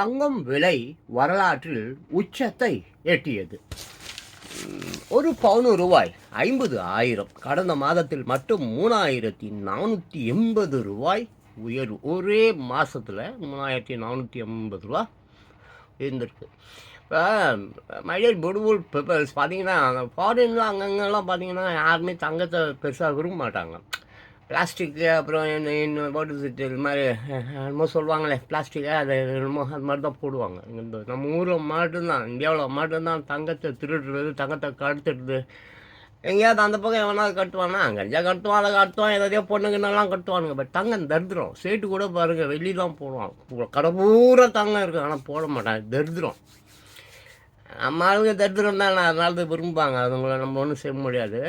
தங்கம் விலை வரலாற்றில் உச்சத்தை எட்டியது. ஒரு பவுனு ரூபாய் ஐம்பது ஆயிரம். கடந்த மாதத்தில் மட்டும் மூணாயிரத்தி நானூற்றி எண்பது ரூபாய் உயர்வு ஒரே மாதத்தில் மூணாயிரத்தி நானூற்றி எண்பது ரூபா இருந்திருக்கு. இப்போ மைடியர் பொடுபுல் பெப்பர்ஸ் பார்த்தீங்கன்னா ஃபாரின்லாம் அங்கங்கெல்லாம் பார்த்தீங்கன்னா யாருமே தங்கத்தை பெருசாக விரும்ப மாட்டாங்க. பிளாஸ்டிக்கு அப்புறம் என்ன இன்னும் வாட்டர் சிட்டு இது மாதிரி என்னமோ சொல்லுவாங்களே பிளாஸ்டிக்கு அது என்னமோ அது மாதிரி தான் போடுவாங்க. இந்த நம்ம ஊரில் மட்டும்தான் இந்தியாவில் மட்டும்தான் தங்கத்தை திருடுறது தங்கத்தை கடுத்துடுது எங்கேயாவது அந்த பக்கம் எவனாவது கட்டுவானா கஞ்சா கட்டுவான் அதை கட்டுவான் எதையோ பொண்ணுங்கன்னெல்லாம் கட்டுவானுங்க. பட் தங்கம் தரித்திரம். சேட்டு கூட பாருங்கள் வெளியெலாம் போடுவான். கடை தங்கம் இருக்குது ஆனால் போட மாட்டான் தரித்திரம். நம்ம ஆளுங்க தரித்திரம் தான் அதனால தான் விரும்புவாங்க அதுங்களை நம்ம ஒன்றும் செய்ய முடியாது.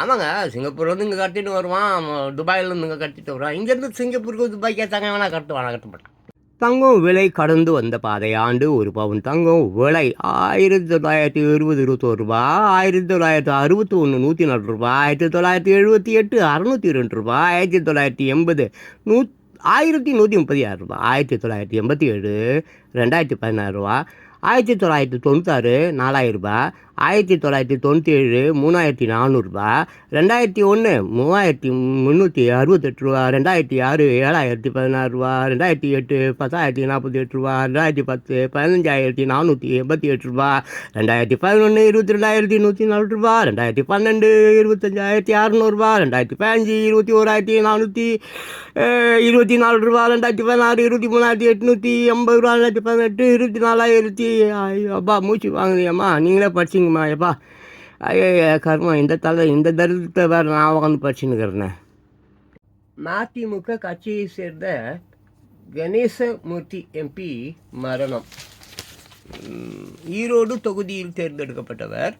ஆமாங்க சிங்கப்பூர்லேருந்து இங்கே கட்டிட்டு வருவான் துபாயிலேருந்து இங்கே கட்டிட்டு வருவான். இங்கேருந்து சிங்கப்பூருக்கு துபாய்க்கே தங்க வேணா கட்டுவான் கட்ட மாட்டான் தங்கம் விலை கடந்து வந்த பாதை ஆண்டு ஒரு பவுன் தங்கம் விலை ஆயிரத்தி தொள்ளாயிரத்தி இருபது இருபத்தோரு ரூபா ஆயிரத்தி தொள்ளாயிரத்தி அறுபத்தி ஒன்று நூற்றி நாலு ரூபா ஆயிரத்தி தொள்ளாயிரத்தி எழுபத்தி எட்டு அறுநூற்றி ரெண்டு ரூபா ஆயிரத்தி தொள்ளாயிரத்தி எண்பது நூ ஆயிரத்தி நூற்றி முப்பத்தி ஆறு ரூபா ஆயிரத்தி தொள்ளாயிரத்தி எண்பத்தி ஏழு ரெண்டாயிரத்தி பதினாறு ரூபா ஆயிரத்தி தொள்ளாயிரத்தி தொண்ணூத்தாறு நாலாயிரம் ரூபாய் ஆயிரத்தி தொள்ளாயிரத்தி தொண்ணூற்றி ஏழு மூணாயிரத்தி நானூறுரூபா ரெண்டாயிரத்தி ஒன்று மூவாயிரத்தி முந்நூற்றி அறுபத்தெட்டு ரூபா ரெண்டாயிரத்தி ஆறு ஏழாயிரத்தி பதினாறு ரூபா ரெண்டாயிரத்தி எட்டு பத்தாயிரத்தி நாற்பத்தி எட்டு ரூபா ரெண்டாயிரத்தி பத்து பதினஞ்சாயிரத்தி நானூற்றி எண்பத்தி எட்டு ரூபா ரெண்டாயிரத்தி பதினொன்று இருபத்தி ரெண்டாயிரத்தி நூற்றி நாலு ரூபா ரெண்டாயிரத்தி பன்னெண்டு இருபத்தஞ்சாயிரத்தி அறநூறுபா ரெண்டாயிரத்தி பதினஞ்சு இருபத்தி ஓராயிரத்தி நானூற்றி இருபத்தி நாலு ரூபா ரெண்டாயிரத்தி பதினாறு இருபத்தி மூணாயிரத்தி எட்நூற்றி எண்பது ரூபா ரெண்டாயிரத்தி பதினெட்டு இருபத்தி நாலாயிரத்தி ஐயோ, அப்பா மூச்சு வாங்குதியம்மா நீங்களே படிச்சிங்கம்மா எப்பா? ஐயோ கர்மம் இந்த தலை இந்த தருத்தத்தை வேறு நான் உட்காந்து படிச்சுன்னுக்கிறேன். மதிமுக கட்சியை சேர்ந்த கணேசமூர்த்தி எம்பி மரணம். ஈரோடு தொகுதியில் தேர்ந்தெடுக்கப்பட்டவர்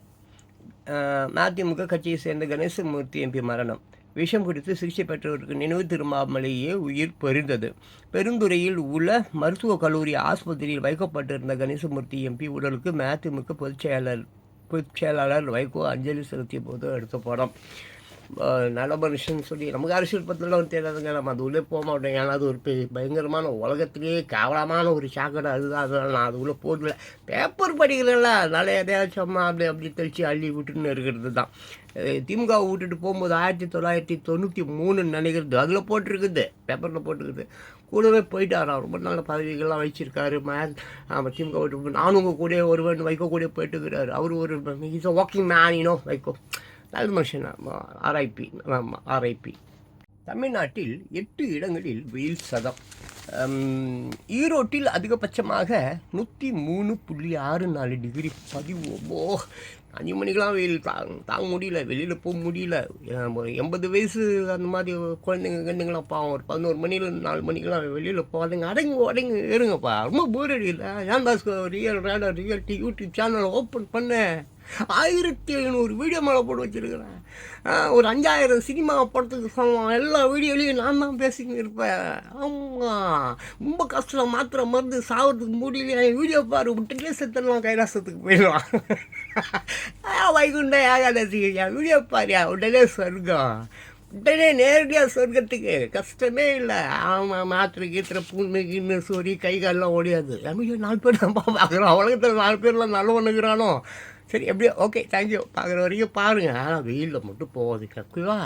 மதிமுக கட்சியை சேர்ந்த கணேசமூர்த்தி எம்பி மரணம். விஷம் குறித்து சிகிச்சை பெற்றவருக்கு நினைவு திரும்பாமலேயே உயிர் பொரிந்தது. பெருந்துறையில் உள்ள மருத்துவக் கல்லூரி ஆஸ்பத்திரியில் வைக்கப்பட்டிருந்த கணேசமூர்த்தி எம்பி உடலுக்கு மதிமுக பொதுச் செயலர் பொதுச் செயலாளர் வைகோ அஞ்சலி செலுத்திய போது எடுத்த படம். நல்ல மனுஷன் சொல்லி நமக்கு அரசியல் பத்திரம்லாம் தெரியாதுங்க. நம்ம அது உள்ளே போக மாட்டோம். ஏன்னா அது ஒரு பயங்கரமான உலகத்திலேயே கேவலமான ஒரு சாக்கடை. அதுதான் அதனால் நான் அது உள்ளே போடல பேப்பர் படிக்கிறேன்ல அதனால் எதையாச்சும் அம்மா அப்படி அப்படி தெளித்து அள்ளி விட்டுன்னு இருக்கிறது தான். திமுக விட்டுட்டு போகும்போது ஆயிரத்தி தொள்ளாயிரத்தி தொண்ணூற்றி மூணுன்னு நினைக்கிறது. அதில் போட்டிருக்குது. பேப்பரில் போட்டிருக்குது. கூடவே போயிட்டாராம் ரொம்ப நல்ல பதவிகள்லாம் வச்சிருக்காரு மே திமுக நானும் உங்கள் கூட ஒருவன் வைகோ கூட போயிட்டுக்கிறாரு. அவர் ஒரு is walking man you know Vaiko. நல்ல மனுஷன். ஆர்ஐபி ஆமாம் ஆர்ஐபி தமிழ்நாட்டில் எட்டு இடங்களில் வெயில் சதம். ஈரோட்டில் அதிகபட்சமாக நூற்றி மூணு புள்ளி ஆறு நாலு டிகிரி பதிவு. ஓ அஞ்சு மணிக்கெலாம் வெயில். தாங்க தாங்க முடியல. வெளியில் போக முடியல. ஒரு எண்பது வயசு அந்த மாதிரி குழந்தைங்க குழந்தைங்களாம் பாவம். ஒரு பதினோரு மணியில் நாலு மணிக்கெலாம் வெளியில் போகாதுங்க. அடங்கு அடங்கு இருங்கப்பா ரொம்ப போர் அடிக்கல ஏன் தாஸ் ரியல் ரேடா ரியல் யூடியூப் சேனல் ஓப்பன் பண்ண? ஆயிரத்தி எழுநூறு வீடியோ மேலே போட்டு வச்சுருக்கிறேன். ஒரு அஞ்சாயிரம் சினிமா படத்துக்கு சமம் எல்லா வீடியோலையும் நான் தான் பேசிக்கிட்டு இருப்பேன். ஆமாம் ரொம்ப கஷ்டம். மாத்திரை மருந்து சாவறதுக்கு முடியல என் வீடியோ பாரு விட்டுட்டே செத்துடலாம் கைலாசத்துக்கு போயிடுவான் வைகுண்ட ஏகாதசியா வீடியோ பாரியா உடனே சொர்க்கம். உடனே நேரடியாக சொர்க்கத்துக்கு. கஷ்டமே இல்லை. ஆமாம் மாத்திரை கீத்திர புண்ணு கிண்ணு சொறி கை காலெலாம் ஓடியாது. வீடியோ நாலு பேர் தான் பார்க்குறோம் உலகத்தில் நாலு பேர்லாம் நல்லவனுக்குறானோ சரி எப்படியோ ஓகே தேங்க்யூ பார்க்குற வரைக்கும் பாருங்கள் ஆனால் வெயிலில் மட்டும் போகாது ஓகேவா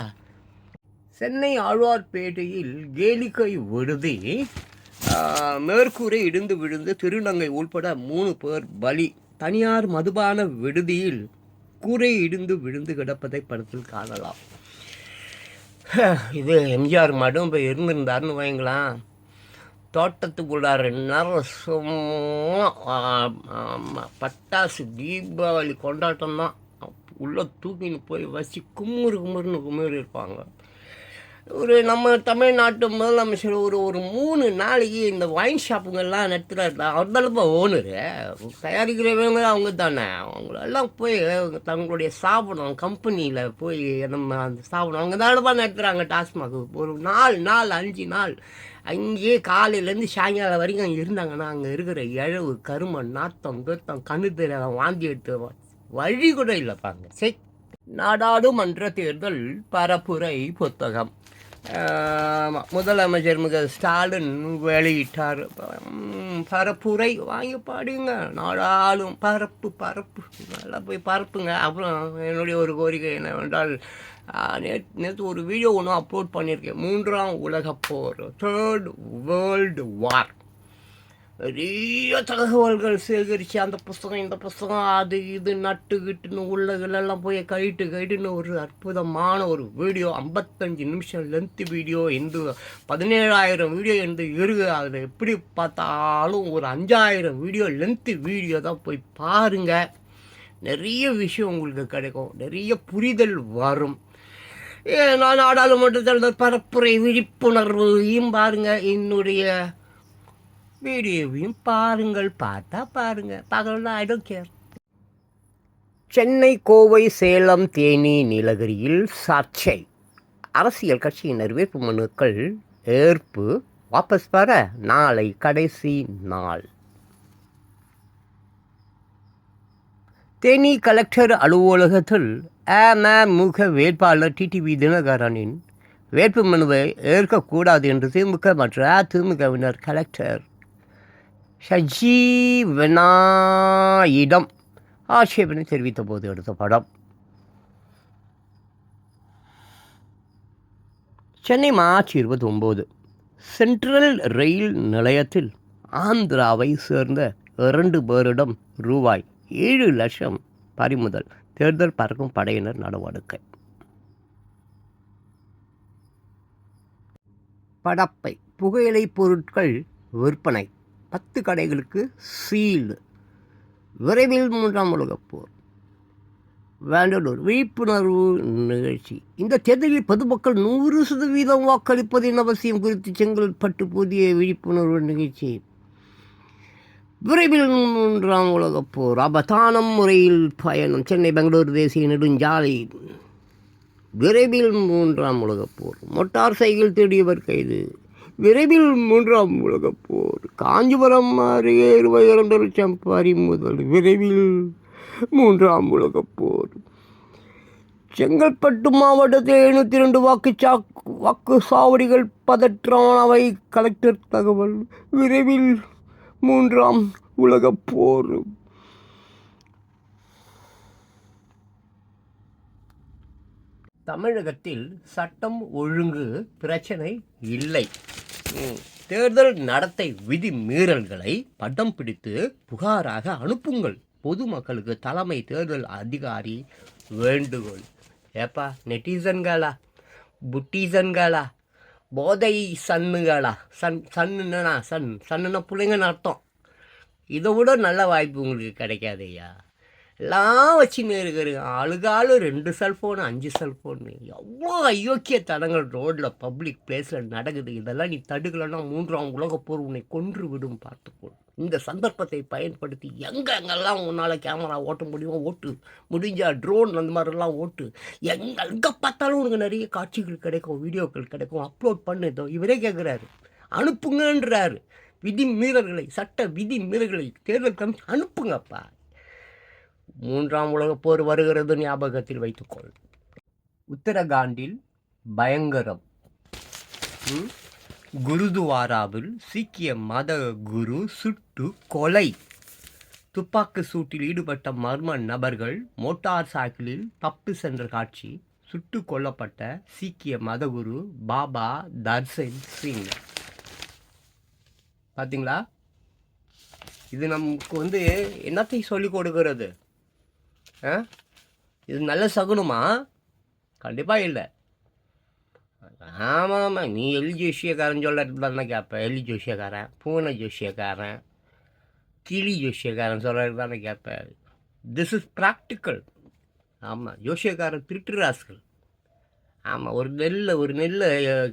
சென்னை ஆழ்வார்பேட்டையில் கேலிக்கை விடுதி. மேற்கூரை இடிந்து விழுந்து திருநங்கை உள்பட மூணு பேர் பலி. தனியார் மதுபான விடுதியில் கூரை இடிந்து விழுந்து கிடப்பதை படத்தில் காணலாம். இது எம்ஜிஆர் மட்டும் இப்போ இருந்திருந்தாருன்னு வைங்களேன் தோட்டத்துக்குள்ளார நரசும் நேரம் சும்மா பட்டாசு தீபாவளி கொண்டாட்டம் தான் உள்ளே தூக்கின்னு போய் வச்சு கும்முறு கும்முறுன்னு கும்முறு இருப்பாங்க. ஒரு நம்ம தமிழ்நாட்டு முதலமைச்சர் ஒரு ஒரு மூணு நாளைக்கு இந்த ஒயின் ஷாப்புங்கெல்லாம் நடத்துகிறாரு அவர் தானப்பா ஓனரு தயாரிக்கிறவங்க அவங்க தானே. அவங்களெல்லாம் போய் தங்களுடைய ஸ்தாபனம் கம்பெனியில் போய் நம்ம அந்த ஸ்தாபனம் அவங்க தானப்பா நடத்துகிறாங்க டாஸ்மாக். ஒரு நாலு நாள் அஞ்சு நாள் அங்கேயே காலையிலேருந்து சாயங்காலம் வரைக்கும் அங்கே இருந்தாங்கன்னா அங்கே இருக்கிற இழவு கருமம் நாத்தம் பேத்தம் கண்ணு தெரியாத வாந்தி எடுத்து வழி கூட இல்லைப்பாங்க சரி நாடாளுமன்ற தேர்தல் பரப்புரை புத்தகம். முதலமைச்சர் மிக ஸ்டாலின் வெளியிட்டார். பரப்புரை வாங்கி பாடுங்க. நாடாளும் பரப்பு பரப்பு. நல்லா போய் பரப்புங்க. அப்புறம் என்னுடைய ஒரு கோரிக்கை என்னவென்றால் நேற்று நேற்று ஒரு வீடியோ ஒன்று அப்லோட் பண்ணியிருக்கேன் மூன்றாம் உலகப் போர் தேர்ட் வேர்ல்டு வார் நிறைய தகவல்கள் சேகரித்து அந்த புஸ்தகம் இந்த புஸ்தகம் அது இது நட்டு கிட்டுன்னு உள்ளதுலெல்லாம் போய் கைட்டு கைட்டுன்னு ஒரு அற்புதமான ஒரு வீடியோ ஐம்பத்தஞ்சு நிமிஷம் லென்த்து வீடியோ இந்த பதினேழாயிரம் வீடியோ என்று இருக்கு அதில் எப்படி பார்த்தாலும் ஒரு அஞ்சாயிரம் வீடியோ லென்த்து வீடியோ தான் போய் பாருங்கள் நிறைய விஷயம் உங்களுக்கு கிடைக்கும். நிறைய புரிதல் வரும். நான் நாடாளுமன்றத்தில் தேர்தல் பரப்புரை விழிப்புணர்வையும் பாருங்க என்னுடைய வீடியோவையும் பாருங்கள் பார்த்தா பாருங்கள் பார்க்கலாம் I don't care Chennai Kovai Salem Theni நீலகிரியில் சர்ச்சை அரசியல் கட்சியினர் வேட்பு மனுக்கள் ஏற்பு. வாபஸ் பெற நாளை கடைசி நாள். தேனி கலெக்டர் அலுவலகத்தில் அமமுக வேட்பாளர் டிடிவி தினகரனின் வேட்பு மனுவை ஏற்கக்கூடாது என்று திமுக மற்றும் அதிமுகவினர் கலெக்டர் சஜீவனாயிடம் ஆட்சேபனை தெரிவித்த போது எடுத்த படம். சென்னை மார்ச் இருபத்தி ஒம்பது சென்ட்ரல் ரயில் நிலையத்தில் ஆந்திராவை சேர்ந்த இரண்டு பேரிடம் ரூபாய் ஏழு லட்சம் பறிமுதல் தேர்தல் பறக்கும் படையினர் நடவடிக்கை. படப்பை புகையிலை பொருட்கள் விற்பனை பத்து கடைகளுக்கு சீல். விரைவில் மூன்றாம் உலகப் போர். வேண்டலூர் விழிப்புணர்வு நிகழ்ச்சி. இந்த தேர்தலில் பொதுமக்கள் நூறு சதவீதம் வாக்களிப்பதின் அவசியம் குறித்து செங்கல்பட்டு புதிய விழிப்புணர்வு நிகழ்ச்சி. விரைவில் மூன்றாம் உலகப் போர் அபதானம் முறையில் பயணம். சென்னை பெங்களூர் தேசிய நெடுஞ்சாலை. விரைவில் மூன்றாம் உலகப் போர் மோட்டார் சைக்கிள் தேடியவர் கைது. விரைவில் மூன்றாம் உலகப் போர் காஞ்சிபுரம் அருகே இருபது இரண்டு லட்சம் பறிமுதல் விரைவில் மூன்றாம் உலகப் போர் செங்கல்பட்டு மாவட்டத்தில் எழுநூற்றி ரெண்டு வாக்குச்சா வாக்கு சாவடிகள் பதற்றமானவை கலெக்டர் தகவல் விரைவில் மூன்றாம் உலகப் போர். தமிழகத்தில் சட்டம் ஒழுங்கு பிரச்சனை இல்லை. தேர்தல் நடத்தை விதி மீறல்களை படம் பிடித்து புகாராக அனுப்புங்கள். பொதுமக்களுக்கு தலைமை தேர்தல் அதிகாரி வேண்டுகோள். ஏப்பா நெட்டிசன்களா? புட்டிசன்களா? போதை சன்னுகளா? சன் சன்னுன்னா சன் சன்னுன்னா பிள்ளைங்கன்னு அர்த்தம். இதை விட நல்ல வாய்ப்பு உங்களுக்கு கிடைக்காதையா எல்லாம் வச்சுன்னு இருக்கிறீங்க ஆளுகாலு ரெண்டு செல்ஃபோனு அஞ்சு செல்ஃபோனு எவ்வளோ அயோக்கிய தடங்கள் ரோட்டில் பப்ளிக் பிளேஸில் நடக்குது. இதெல்லாம் நீ தடுக்கலைன்னா மூன்றாம் உலக போர் உன்னை கொன்று விடும் பார்த்துக்கோ. இந்த சந்தர்ப்பத்தை பயன்படுத்தி எங்கெங்கெல்லாம் உன்னால் கேமரா ஓட்ட முடியுமோ ஓட்டு. முடிஞ்சால் ட்ரோன் அந்த மாதிரிலாம் ஓட்டு. எங்க எங்கே பார்த்தாலும் உனக்கு நிறைய காட்சிகள் கிடைக்கும் வீடியோக்கள் கிடைக்கும். அப்லோட் பண்ணு. இதோ இவரே கேட்குறாரு அனுப்புங்கன்றாரு. விதி மீறல்களை சட்ட விதி மீறல்களை தேர்தல் கமிஷன் அனுப்புங்கப்பா. மூன்றாம் உலகப் போர் வருகிறது ஞாபகத்தில் வைத்துக்கொள். உத்தரகாண்டில் பயங்கரம். ம்? குருதுவாராவில் சீக்கிய மத குரு சுட்டு கொலை. துப்பாக்கி சூட்டில் ஈடுபட்ட மர்ம நபர்கள் மோட்டார் சைக்கிளில் தப்பி சென்ற காட்சி சுட்டு கொல்லப்பட்ட சீக்கிய மதகுரு பாபா தர்சன் சிங். பார்த்தீங்களா இது நமக்கு வந்து என்னத்தை சொல்லிக் கொடுக்கிறது? இது நல்ல சகுனமா? கண்டிப்பாக இல்லை. ஆமாம் ஆமாம் நீ எலி ஜோஷியக்காரன் சொல்கிறது தானே கேட்பேன் எலி ஜோஷியக்காரன் பூனை ஜோஷியக்காரன் கிளி ஜோஷியக்காரன் சொல்கிறது தானே கேட்பேன் திஸ் இஸ் ப்ராக்டிக்கல் ஆமாம் ஜோஷியக்காரன் திருட்டுராஸ்கள் ஆமாம் ஒரு நெல்லை ஒரு நெல்லை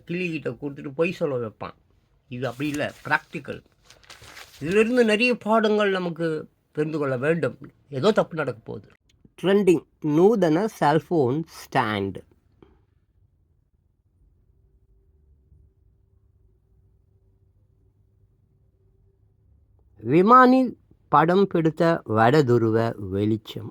கிளிகிட்ட கொடுத்துட்டு பொய் சொல்ல வைப்பான். இது அப்படி இல்லை. ப்ராக்டிக்கல் இதிலிருந்து நிறைய பாடங்கள் நமக்கு தெரிந்து கொள்ள வேண்டும். ஏதோ தப்பு நடக்க போகுது. ட்ரெண்டிங் நூதன செல்ஃபோன் ஸ்டாண்ட் விமானி படம் பிடித்த வடதுருவ வெளிச்சம்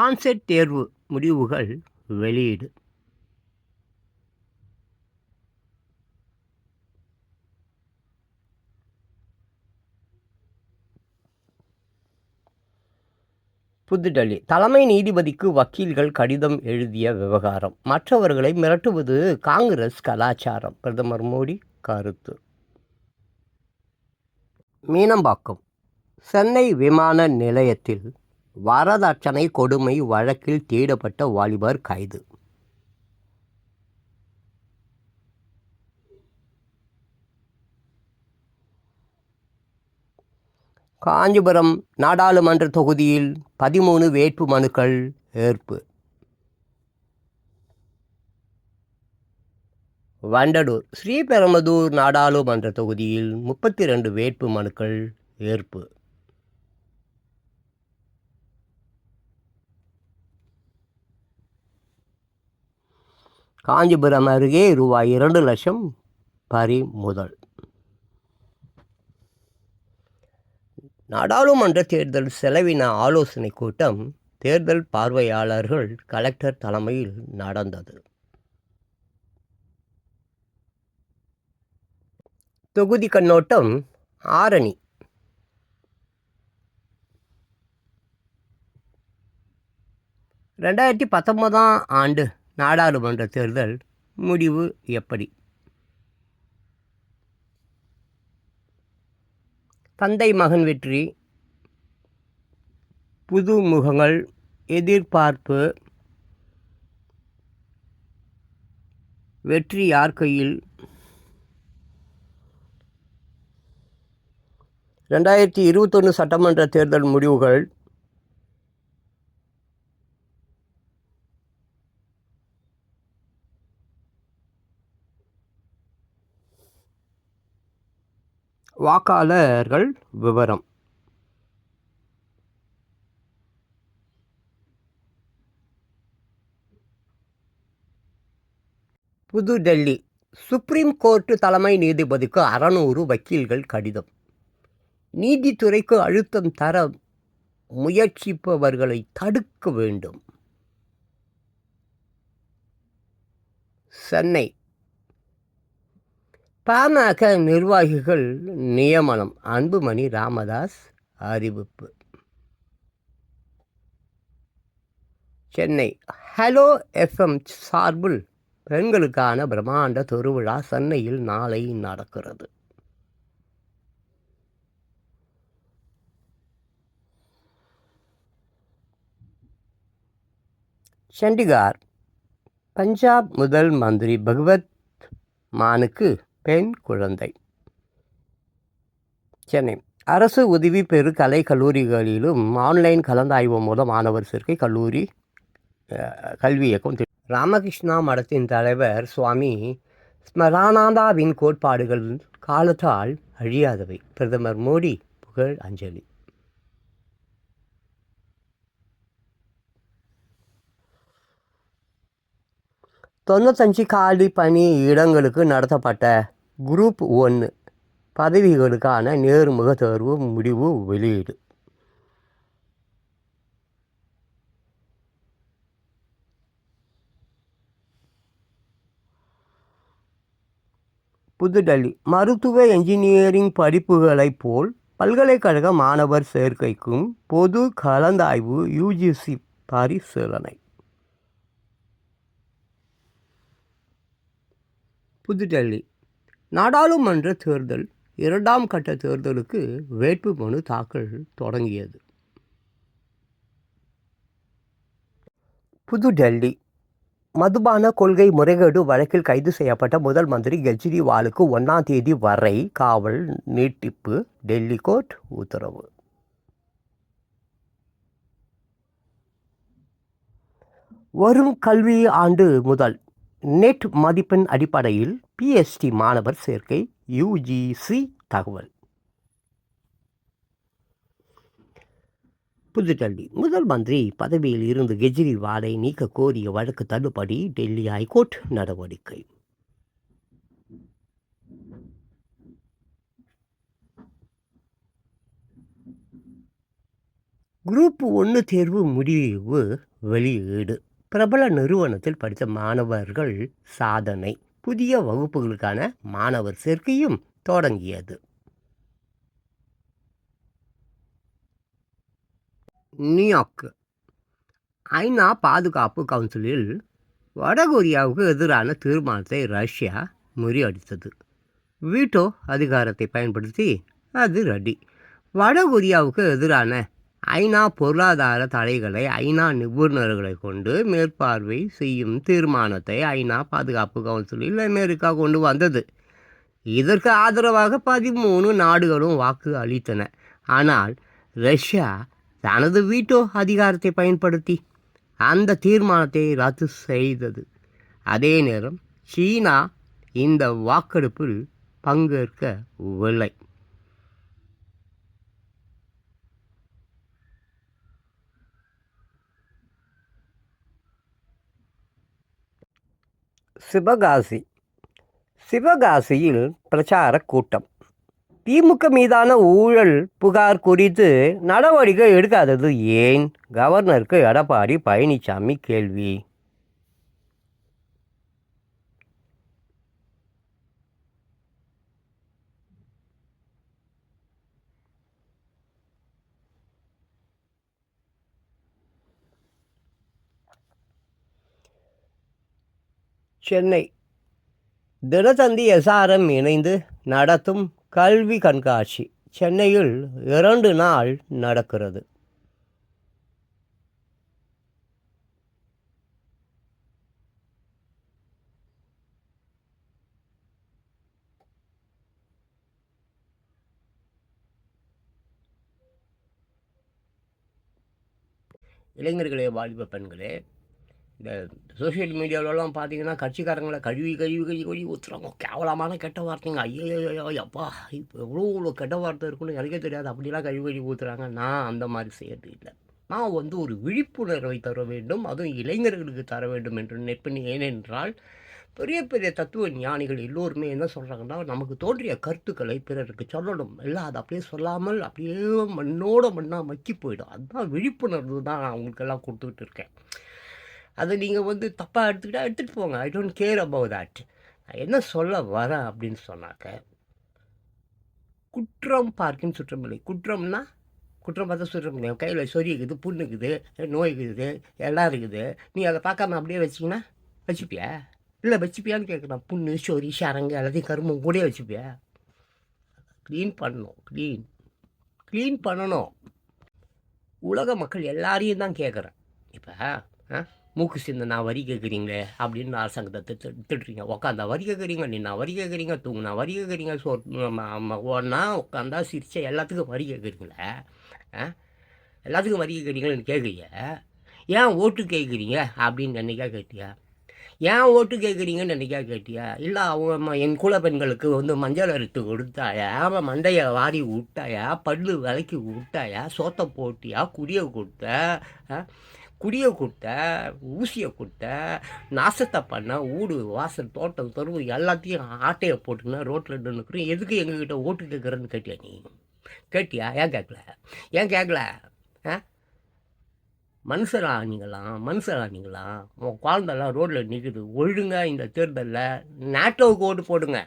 கான்செர்ட் தேர்வு முடிவுகள் வெளியீடு. புதுடெல்லி. தலைமை நீதிபதிக்கு வக்கீல்கள் கடிதம் எழுதிய விவகாரம். மற்றவர்களை மிரட்டுவது காங்கிரஸ் கலாச்சாரம். பிரதமர் மோடி கருத்து. மீனம்பாக்கம். சென்னை விமான நிலையத்தில் வரதட்சணை கொடுமை வழக்கில் தேடப்பட்ட வாலிபர் கைது. காஞ்சிபுரம் நாடாளுமன்ற தொகுதியில் பதிமூணு வேட்பு மனுக்கள் ஏற்பு. வண்டலூர் ஸ்ரீபெரும்புதூர் நாடாளுமன்ற தொகுதியில் முப்பத்தி ரெண்டு வேட்பு மனுக்கள் ஏற்பு. காஞ்சிபுரம் அருகே ரூபாய் இரண்டு லட்சம் பறிமுதல். நாடாளுமன்ற தேர்தல் செலவின ஆலோசனை கூட்டம் தேர்தல் பார்வையாளர்கள் கலெக்டர் தலைமையில் நடந்தது. தொகுதி கண்ணோட்டம் ஆரணி. ரெண்டாயிரத்தி பத்தொன்பதாம் ஆண்டு நாடாளுமன்ற தேர்தல் முடிவு எப்படி? தந்தை மகன் வெற்றி புது முகங்கள் எதிர்பார்ப்பு வெற்றி யார் கையில் ரெண்டாயிரத்தி இருபத்தொன்று சட்டமன்ற தேர்தல் முடிவுகள் வாக்காளர்கள் விவரம். புதுடெல்லி சுப்ரீம் கோர்ட்டு தலைமை நீதிபதிக்கு அறநூறு வக்கீல்கள் கடிதம். நீதித்துறைக்கு அழுத்தம் தர முயற்சிப்பவர்களை தடுக்க வேண்டும். சென்னை பாமக நிர்வாகிகள் நியமனம். அன்புமணி ராமதாஸ் அறிவிப்பு. சென்னை. ஹலோ எஃப்எம் சார்பில் பெண்களுக்கான பிரம்மாண்ட திருவிழா சென்னையில் நாளை நடக்கிறது. சண்டிகார் பஞ்சாப் முதல் மந்திரி பகவத் மானுக்கு பெண் குழந்தை. சென்னை. அரசு உதவி பெறு கலை கல்லூரிகளிலும் ஆன்லைன் கலந்தாய்வு மூலம் மாணவர் சேர்க்கை கல்லூரி கல்வி இயக்கம் ராமகிருஷ்ணா மடத்தின் தலைவர் சுவாமி ஸ்மரானந்தாவின் கோட்பாடுகள் காலத்தால் அழியாதவை. பிரதமர் மோடி புகழ் அஞ்சலி. தொண்ணூத்தஞ்சு காலி பணி இடங்களுக்கு நடத்தப்பட்ட குரூப் ஒன்று பதவிகளுக்கான நேர்முக தேர்வு முடிவு வெளியீடு. புதுடெல்லி மருத்துவ என்ஜினியரிங் படிப்புகளைப் போல் பல்கலைக்கழக மாணவர் சேர்க்கைக்கும் பொது கலந்தாய்வு யூஜிசி பரிசீலனை. புதுடெல்லி. நாடாளுமன்ற தேர்தல் இரண்டாம் கட்ட தேர்தலுக்கு வேட்புமனு தாக்கல் தொடங்கியது. புதுடெல்லி. மதுபான கொள்கை முறைகேடு வழக்கில் கைது செய்யப்பட்ட முதல் மந்திரி கெஜ்ரிவாலுக்கு ஒன்றாம் தேதி வரை காவல் நீட்டிப்பு டெல்லி கோர்ட் உத்தரவு. வரும் கல்வி ஆண்டு முதல் நெட் மதிப்பெண் அடிப்படையில் பிஎஸ்டி மாணவர் சேர்க்கை யுஜிசி தகவல். புதுடெல்லி முதல் மந்திரி பதவியில் இருந்து கெஜ்ரிவாலை நீக்க கோரிய வழக்கு தள்ளுபடி டெல்லி ஹைகோர்ட் நடவடிக்கை. குரூப் ஒன்று தேர்வு முடிவு வெளியீடு. பிரபல நிறுவனத்தில் படித்த மாணவர்கள் சாதனை. புதிய வகுப்புகளுக்கான மாணவர் சேர்க்கையும் தொடங்கியது. நியூயார்க். ஐநா பாதுகாப்பு கவுன்சிலில் வடகொரியாவுக்கு எதிரான தீர்மானத்தை ரஷ்யா முறியடித்தது. வீட்டோ அதிகாரத்தை பயன்படுத்தி அது ரெடி. வடகொரியாவுக்கு எதிரான ஐநா பொருளாதார தடைகளை ஐநா நிபுணர்களை கொண்டு மேற்பார்வை செய்யும் தீர்மானத்தை ஐநா பாதுகாப்பு கவுன்சிலில் அமெரிக்கா கொண்டு வந்தது. இதற்கு ஆதரவாக பதிமூணு நாடுகளும் வாக்கு அளித்தன. ஆனால் ரஷ்யா தனது வீட்டோ அதிகாரத்தை பயன்படுத்தி அந்த தீர்மானத்தை ரத்து செய்தது. அதே நேரம் சீனா இந்த வாக்கெடுப்பில் பங்கேற்கவில்லை. சிவகாசி. சிவகாசியில் பிரச்சார கூட்டம். திமுக மீதான ஊழல் புகார் குறித்து நடவடிக்கை எடுக்காதது ஏன்? கவர்னருக்கு எடப்பாடி பழனிசாமி கேள்வி. சென்னை. தினத்தந்தி எஸ்ஆர்எம் இணைந்து நடத்தும் கல்வி கண்காட்சி சென்னையில் இரண்டு நாள் நடக்கிறது. இளைஞர்களே வாலிப பெண்களே இந்த சோஷியல் மீடியாவிலலாம் பார்த்தீங்கன்னா கட்சிக்காரங்களை கழுவி கழுவி கழுவி கழுவி ஊற்றுறாங்க கேவலமான கெட்ட வார்த்தைங்க. ஐயோ அப்பா. இப்போ எவ்வளோ இவ்வளோ கெட்ட வார்த்தை இருக்குன்னு எனக்கே தெரியாது. அப்படிலாம் கழுவி கழுவி ஊற்றுறாங்க நான் அந்த மாதிரி செய்யறது இல்லை. நான் வந்து ஒரு விழிப்புணர்வை தர வேண்டும். அதுவும் இளைஞர்களுக்கு தர வேண்டும் என்று நினைப்பேன். ஏனென்றால் பெரிய பெரிய தத்துவ ஞானிகள் எல்லோருமே என்ன சொல்கிறாங்கன்னா நமக்கு தோன்றிய கருத்துக்களை பிறருக்கு சொல்லணும். இல்லை அதை அப்படியே சொல்லாமல் அப்படியே மண்ணோட மண்ணாக மக்கி போயிடும். அதுதான் விழிப்புணர்வு தான் நான் அவங்களுக்கெல்லாம் கொடுத்துக்கிட்டு இருக்கேன். அதை நீங்கள் வந்து தப்பாக எடுத்துக்கிட்டால் எடுத்துகிட்டு போங்க. I don't care about that நான் என்ன சொல்ல வரேன் அப்படின்னு சொன்னாக்க குற்றம் பார்க்கின்னு சுற்றம் இல்லை. குற்றம்னா குற்றம் பார்த்தா சுற்றம் இல்லை. கையில் சொறி இருக்குது புண்ணு இருக்குது நோய் இருக்குது எல்லாம் இருக்குது. நீ அதை பார்க்காம அப்படியே வச்சிங்கன்னா வச்சுப்பியா? இல்லை வச்சுப்பியான்னு கேட்குறேன் புண்ணு சொறி சரங்கு எல்லாத்தையும் கரும்பும் கூட வச்சுப்பியா? க்ளீன் பண்ணணும் க்ளீன் க்ளீன் பண்ணணும். உலக மக்கள் எல்லாரையும் தான் கேட்குறேன். இப்போ ஆ? மூக்கு சிந்த நான் வரி கேட்குறீங்களே அப்படின்னு அரசாங்கத்தை திட்டுறீங்க. உக்காந்தா வரி கேட்குறீங்க நீ நான் வரி கேட்குறீங்க தூங்குனா வரி கேட்குறீங்க சோ ஒன்றா உட்காந்தா சிரிச்சா எல்லாத்துக்கும் வரி கேட்குறீங்களே ஆ? எல்லாத்துக்கும் வரி கேட்குறீங்களேன்னு கேட்குறீங்க ஏன் ஓட்டு கேட்குறீங்க அப்படின்னு என்னைக்கா கேட்டியா? ஏன் ஓட்டு கேட்குறீங்கன்னு என்னைக்கா கேட்டியா? இல்லை அவங்க என் குல பெண்களுக்கு வந்து மஞ்சள் அறுத்து கொடுத்தாயா? அவன் மண்டையை வாரி விட்டாயா பல்லு விலைக்கு விட்டாயா சோத்தை போட்டியா? குடியை கொடுத்த? ஆ? குடியை கொடுத்த ஊசியை கொடுத்த நாசத்தை பண்ண ஊடு வாசல் தோட்டம் தொருவு எல்லாத்தையும் ஆட்டையை போட்டுக்கினா ரோட்டில் நின்றுக்கிறோம் எதுக்கு எங்ககிட்ட ஓட்டு கேட்குறேன்னு கேட்டியா நீ? கேட்டியா? ஏன் கேட்கல ஏன் கேட்கல ஆ? மனுஷரா நீங்களாம் மனுஷரா நீங்களாம் உன் குழந்தெல்லாம் ரோட்டில் நிற்குது ஒழுங்காக இந்த தேர்தலில் நேட்டோவுக்கு ஓட்டு போடுங்க.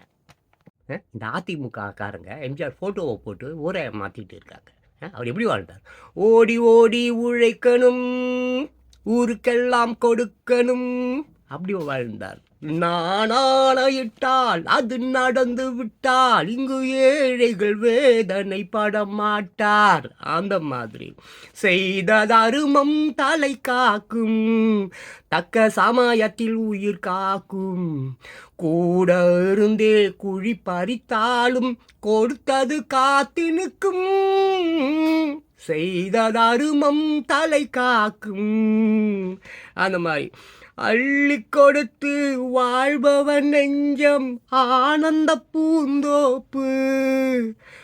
இந்த அதிமுக காரங்க எம்ஜிஆர் ஃபோட்டோவை போட்டு ஊரை மாற்றிட்டு இருக்காங்க. அவர் எப்படி வாழ்ந்தார்? ஓடி ஓடி உழைக்கணும் ஊருக்கெல்லாம் கொடுக்கணும். அப்படி வாழ்ந்தார். நானாயிட்டால் அது நடந்து விட்டால் இங்கு ஏழைகள் வேதனை பட மாட்டார் அந்த மாதிரி. செய்த தருமம் தலை காக்கும் தக்க சமயத்தில் உயிர் காக்கும். கூட இருந்தே குழி பறித்தாலும் கொடுத்தது காத்து நிற்கும் செய்த தருமம் தலை காக்கும். அந்த மாதிரி. அள்ளி கொடுத்து வாழ்பவன் நெஞ்சம் ஆனந்த பூந்தோப்பு.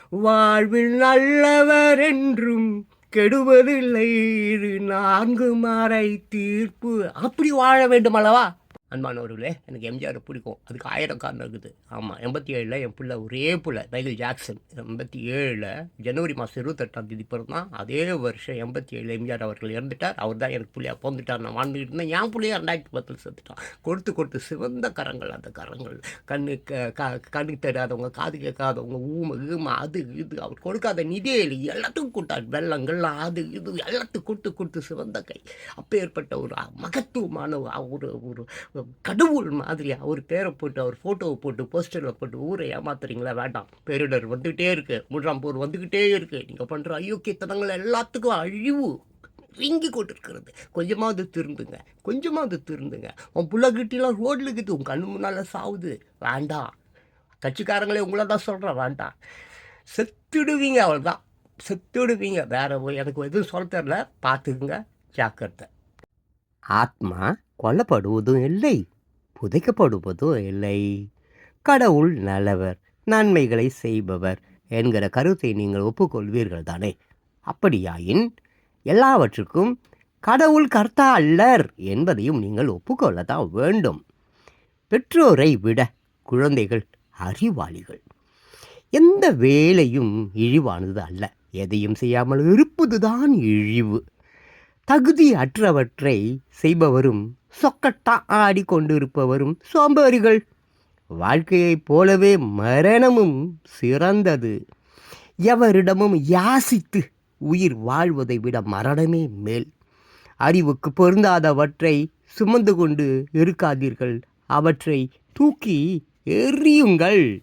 வாழ்வில் நல்லவர் என்றும் கெடுவதில்லை. இது நான்கு மறை தீர்ப்பு. அப்படி வாழ வேண்டும் அல்லவா அன்பானவர்களே எனக்கு எம்ஜிஆர் பிடிக்கும். அதுக்கு ஆயிரம் காரணம் இருக்குது. ஆமாம் எண்பத்தி ஏழில் என் பிள்ளை ஒரே பிள்ளை மைக்கேல் ஜாக்சன். எண்பத்தி ஏழில் ஜனவரி மாதம் இருபத்தெட்டாம் தேதி பிறந்தான். அதே வருஷம் எண்பத்தி ஏழில் எம்ஜிஆர் அவர்கள் இறந்துட்டார். அவர் தான் எனக்கு பிள்ளையா பிறந்துட்டார். நான் வாழ்ந்துட்டு இருந்தேன். என் பிள்ளையா ரெண்டாயிரத்தி பத்தில் செத்துட்டான். கொடுத்து கொடுத்து சிவந்த கரங்கள் அந்த கரங்கள். கண்ணு க- கண்ணுக்கு தெரியாதவங்க காது கேட்காதவங்க ஊமை ஊமை அது இது. அவர் கொடுக்காத நிதியே இல்லை எல்லாத்துக்கும் கொடுத்தார். வெள்ளங்கள் அது இது. எல்லாத்துக்கும் கொடுத்து கொடுத்து சிவந்த கை. அப்பேற்பட்ட ஒரு மகத்துவமான ஒரு ஒரு கடவுள் மாதிரியா? அவர் பேரை போட்டு அவர் ஃபோட்டோவை போட்டு போஸ்டரில் போட்டு ஊரை ஏமாத்துறீங்களா? வேண்டாம். பேரிடர் வந்துக்கிட்டே இருக்கு. மூன்றாம் போர் வந்துக்கிட்டே இருக்கு. நீங்கள் பண்ணுற அயோக்கியத்தனங்கள் எல்லாத்துக்கும் அழிவு ரிங்கி கொண்டிருக்கிறது. கொஞ்சமாவது திருந்துங்க. கொஞ்சமாவது திருந்துங்க. உன் புள்ளகிட்டலாம் ரோட்டில் இருக்குது உன் கண்ணு முன்னால் சாவுது. வேண்டாம். கட்சிக்காரங்களே உங்களை தான் சொல்கிறேன் வேண்டாம். செத்துடுவீங்க அவ்வளோதான் செத்துடுவீங்க. வேறு எனக்கு எதுவும் சொல்ல தெரில பார்த்துக்குங்க. ஜாக்கிரதை. ஆத்மா கொல்லப்படுவதும் இல்லை புதைக்கப்படுவதும் இல்லை. கடவுள் நல்லவர் நன்மைகளை செய்பவர் என்கிற கருத்தை நீங்கள் ஒப்புக்கொள்வீர்கள் தானே அப்படியாயின் எல்லாவற்றுக்கும் கடவுள் கர்த்தா அல்லர் என்பதையும் நீங்கள் ஒப்புக்கொள்ளத்தான் வேண்டும். பெற்றோரை விட குழந்தைகள் அறிவாளிகள். எந்த வேலையும் இழிவானது அல்ல. எதையும் செய்யாமல் இருப்பதுதான் இழிவு. தகுதி அற்றவற்றை செய்பவரும் சொக்கட்டா ஆடிக்கொண்டிருப்பவரும் சோம்பேறிகள். வாழ்க்கையைப் போலவே மரணமும் சிறந்தது. எவரிடமும் யாசித்து உயிர் வாழ்வதை விட மரணமே மேல். அறிவுக்கு பொருந்தாதவற்றை சுமந்து கொண்டு இருக்காதீர்கள். அவற்றை தூக்கி எறியுங்கள்.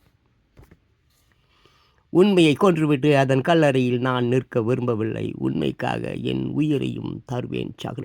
உண்மையை கொன்றுவிட்டு அதன் கல்லறையில் நான் நிற்க விரும்பவில்லை. உண்மைக்காக என் உயிரையும் தருவேன் சகல